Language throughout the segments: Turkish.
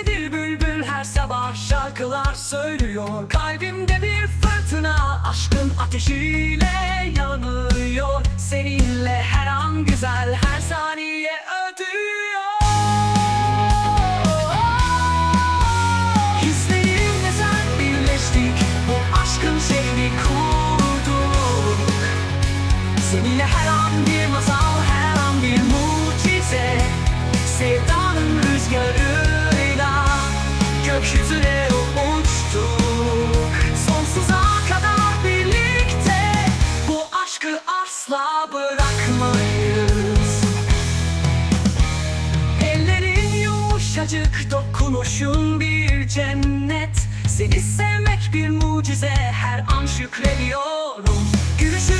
sesidir bülbül? Her sabah şarkılar söylüyor. Kalbimde bir fırtına aşkın ateşiyle yanıyor. Seninle her an güzel her saniye ötüyor. Hislerimle sen birleştik bu aşkın şeyini kurduk. Seninle her an bir masal gökyüzüne uçtuk Sonsuza kadar birlikte bu aşkı asla bırakmayız. Ellerin yumuşacık dokunuşun bir cennet. Seni sevmek bir mucize her an şükrediyorum. Gülüşün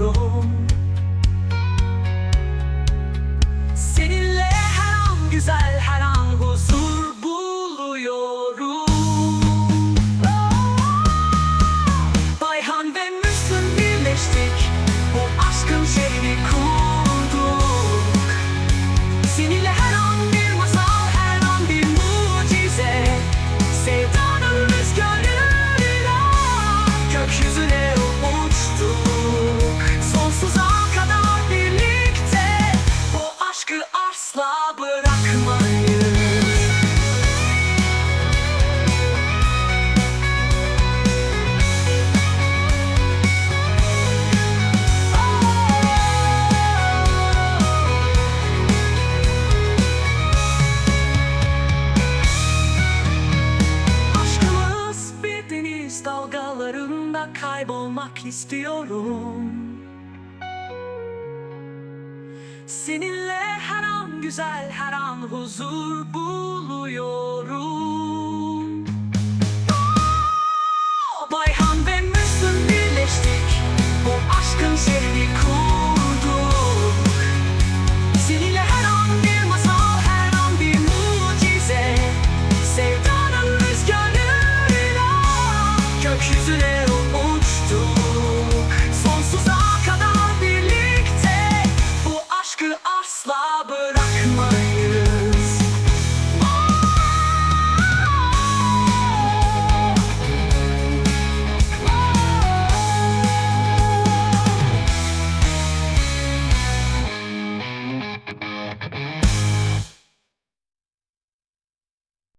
istiyorum Seninle her an güzel her an huzur buluyorum. Bayhan ve Müslüm birleştik bu aşkın şehri kurduk. Seninle her an bir masal, her an bir mucize. Sevdanın rüzgarıyla kaybolmak istiyorum. Seninle her an güzel her an huzur buluyorum. Oh, Bayhan ve Müslüm birleştik bu aşkın şehri kurduk. Seninle her an bir masal her an bir mucize. Sevdanın rüzgarıyla gökyüzüne